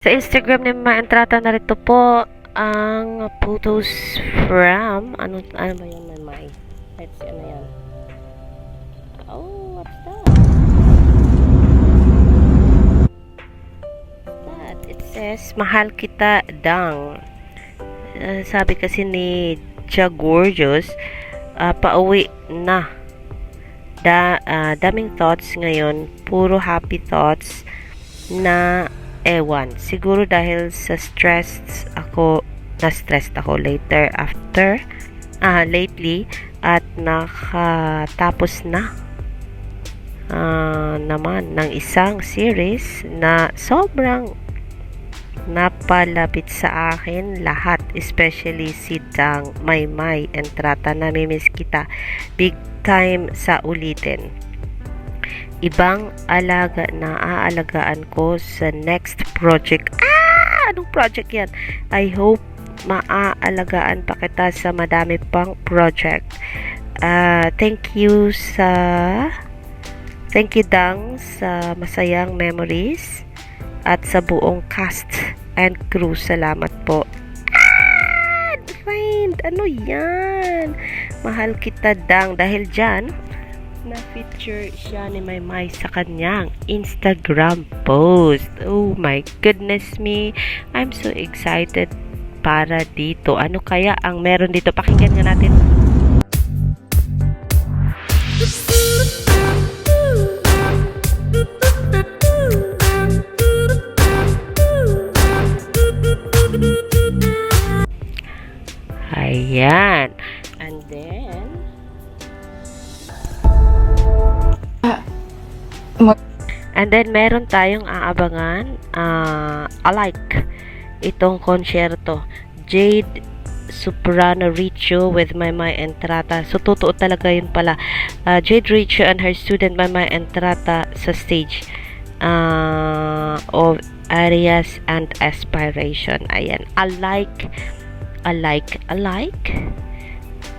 Sa Instagram ni Ma Entrata narito po ang photos from ano ano ba yan May? Let's see ano yan. Oh, what's that? What's that? It says mahal kita dang. Uh, sabi kasi ni Cha Gorgeous, uh, pauwi na. Da, ah, daming thoughts ngayon, puro happy thoughts na ewan. Siguro dahil sa stress ako, na-stressed ako later after, ah, lately, at nakatapos na ah, naman ng isang series na sobrang napalapit sa akin lahat, especially si Dang Maymay Entrata, namimiss kita big time sa ulitin ibang alaga na aalagaan ko sa next project. Ah! Anong project yan? I hope maaalagaan pa kita sa madami pang project. Ah, thank you sa thank you Dang sa masayang memories at sa buong cast and crew. Salamat po. Ah! Find! Ano yan? Mahal kita Dang dahil dyan na-feature siya ni Maymay sa kanyang Instagram post. Oh my goodness me. I'm so excited para dito. Ano kaya ang meron dito? Pakinggan nga natin. Ayan. And then, meron tayong aabangan, ah, alike, itong konsyerto. Jade Soprano Richo with Maymay Entrata. So, totoo talaga yun pala. Ah, Jade Richo and her student Maymay Entrata sa stage ah, of Areas and Aspiration. Ayan. Alike, alike, alike.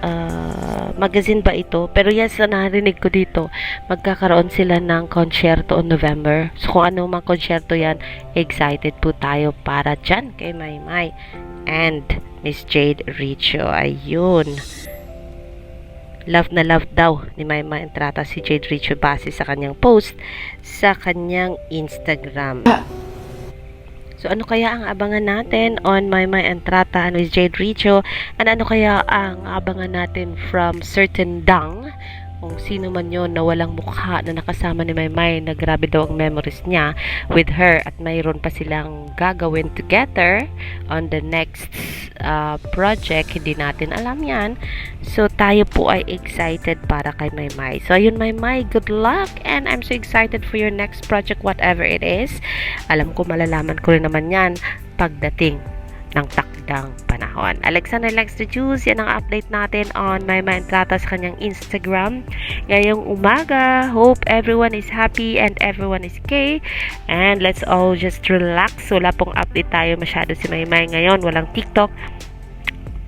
Ah, magazine ba ito? Pero yes, na narinig ko dito, magkakaroon sila ng konsyerto on November. So, kung ano mang konsyerto yan, excited po tayo para dyan kay Maymay and Miss Jade Richo. Ayun. Love na love daw ni Maymay Entrata si Jade Richo base sa kanyang post sa kanyang Instagram. So, ano kaya ang abangan natin on My My Entrata and with Jade Richo? And ano kaya ang abangan natin from certain Dang? Kung sino man yon na walang mukha na nakasama ni Maymay na grabe daw ang memories niya with her at mayroon pa silang gagawin together on the next uh, project. Hindi natin alam yan. So, tayo po ay excited para kay Maymay. So, ayun Maymay, good luck and I'm so excited for your next project whatever it is. Alam ko malalaman ko rin naman yan pagdating ng takdang panahon. Alexander likes the juice. Yan ang update natin on My Mind Trata sa kanyang Instagram. Ngayong umaga, hope everyone is happy and everyone is okay. And let's all just relax. Wala pong update tayo masyado si Maymay ngayon. Walang TikTok.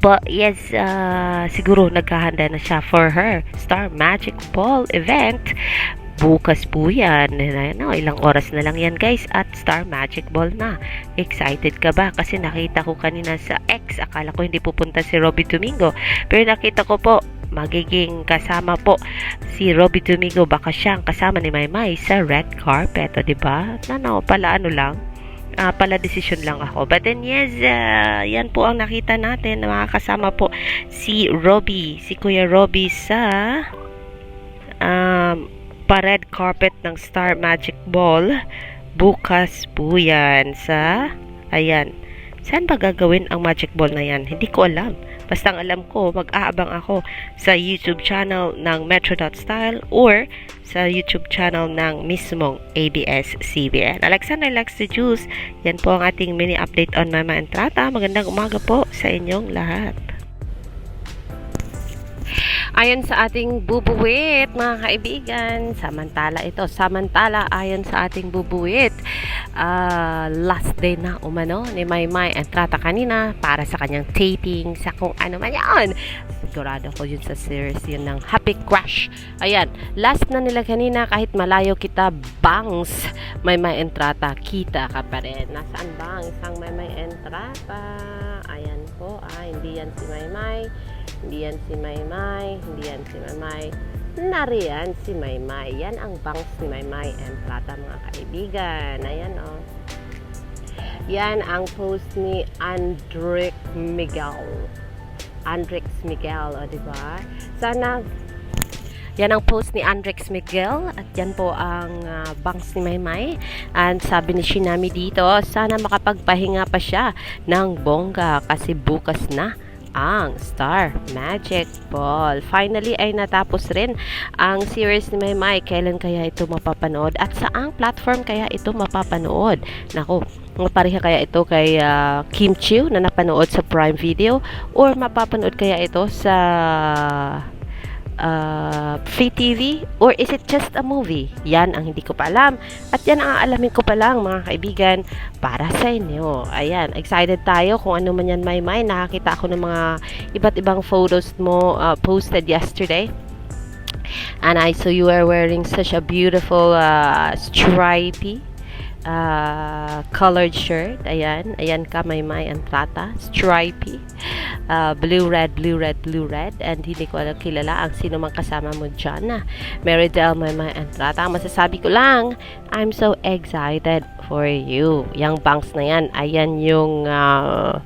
But yes, uh, siguro naghahanda na siya for her Star Magic Ball event. Bukas po yan. Ano, ilang oras na lang yan guys at Star Magic Ball na. Excited ka ba? Kasi nakita ko kanina sa X, akala ko hindi pupunta si Robby Domingo. Pero nakita ko po, magiging kasama po si Robby Domingo. Baka siyang kasama ni Maymay sa red carpet. O, diba? Ano, pala ano lang ah, pala decision lang ako. But then yes, ah, yan po ang nakita natin na makakasama po si Robbie, si Kuya Robbie sa pa-red carpet ng Star Magic Ball. Bukas po yan sa, ayan, saan ba gagawin ang Magic Ball na yan? Hindi ko alam. Basta ang alam ko, mag-aabang ako sa YouTube channel ng Metro.style or sa YouTube channel ng mismong ABS-CBN. Alexander likes the juice. Yan po ang ating mini update on Mama Entrata. Magandang umaga po sa inyong lahat. Ayon sa ating bubuwit, mga kaibigan, samantala ito, samantala ayon sa ating bubuwit, ah, last day na umano ni Maymay Entrata kanina para sa kanyang taping sa kung ano man yan. sigurado ko yun sa series yun ng Happy Crush. Ayan, last na nila kanina kahit malayo kita, bangs, may may entrata, kita ka pa rin. Nasaan ba ang isang may may entrata? Ayan po, ah, hindi yan si Maymay, hindi yan si Maymay, hindi yan si Maymay. Nariyan si Maymay. Yan ang bangs ni Maymay entrata mga kaibigan. Ayan oh. Yan ang post ni Andrick Miguel. Andrix Miguel, o, di ba? Sana yan ang post ni Andrix Miguel at yan po ang ah, banks ni Maymay. And sabi ni Shinami dito, sana makapagpahinga pa siya ng bongga kasi bukas na ang Star Magic Ball. Finally ay natapos rin ang series ni Maymay. Kailan kaya ito mapapanood? At saang platform kaya ito mapapanood? Naku, mapareha kaya ito kay ah, Kim Chiu na napanood sa Prime Video or mapapanood kaya ito sa uh, free TV or is it just a movie? Yan ang hindi ko pa alam. At yan ang aalamin ko pa lang mga kaibigan para sa inyo. Ayan, excited tayo kung ano man yan may may. Nakakita ako ng mga iba't ibang photos mo uh, posted yesterday. And I saw you are wearing such a beautiful uh, stripy uh, colored shirt. Ayan. Ayan ka, may may antrata. Stripy. Uh, blue, red, blue, red, blue, red. And hindi ko alam kilala ang sino man kasama mo dyan. Meridel, may may antrata. Ang masasabi ko lang, I'm so excited for you. Yang banks na yan, ayan yung uh,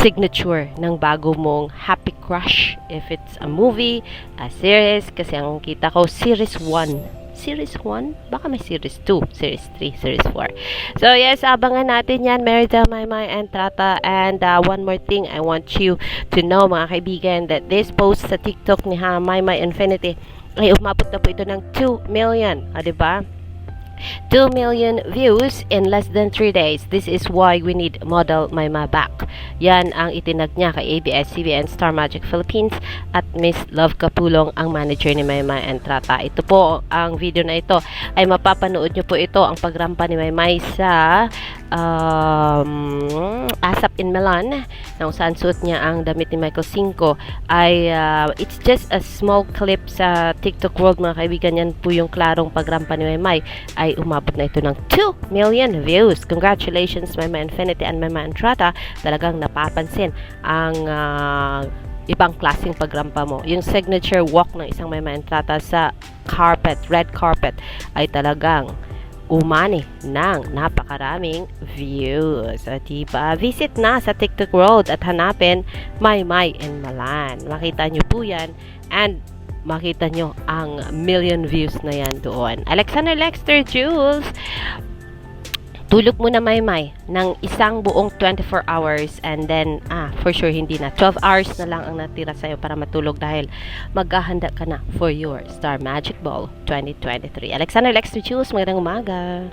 signature ng bago mong Happy Crush. If it's a movie, a series, kasi ang kita ko, series 1 Series 1? Baka may Series 2, Series 3, Series 4. So yes, abangan natin yan. Merida, Maymay, and Trata. And uh, one more thing, I want you to know mga kaibigan that this post sa TikTok ni ha, Maymay Infinity ay umabot na po ito ng 2 million. Ah, di ba? 2 million views in less than 3 days. This is why we need model Mayma back. Yan ang itinag niya kay ABS-CBN Star Magic Philippines at Miss Love Kapulong ang manager ni Maymay Entrata. Ito po ang video na ito ay mapapanood niyo po ito ang pagrampa ni Maymay sa um, ASAP in Milan na kung saan suot niya ang damit ni Michael Cinco ay uh, it's just a small clip sa TikTok world mga kaibigan yan po yung klarong pagrampa ni Maymay ay umabot na ito ng 2 million views. Congratulations, Mama Infinity and Mama Entrata. Talagang napapansin ang ah, ibang klaseng pagrampa mo. Yung signature walk ng isang Mama Entrata sa carpet, red carpet, ay talagang umani ng napakaraming views. At diba? Visit na sa TikTok World at hanapin My My in Milan. Makita nyo po yan. And makita nyo ang million views na yan doon. Alexander Lexter Jules, tulog muna may may ng isang buong 24 hours and then, ah, for sure hindi na. 12 hours na lang ang natira sa'yo para matulog dahil maghahanda ka na for your Star Magic Ball 2023. Alexander Lexter Jules, magandang umaga.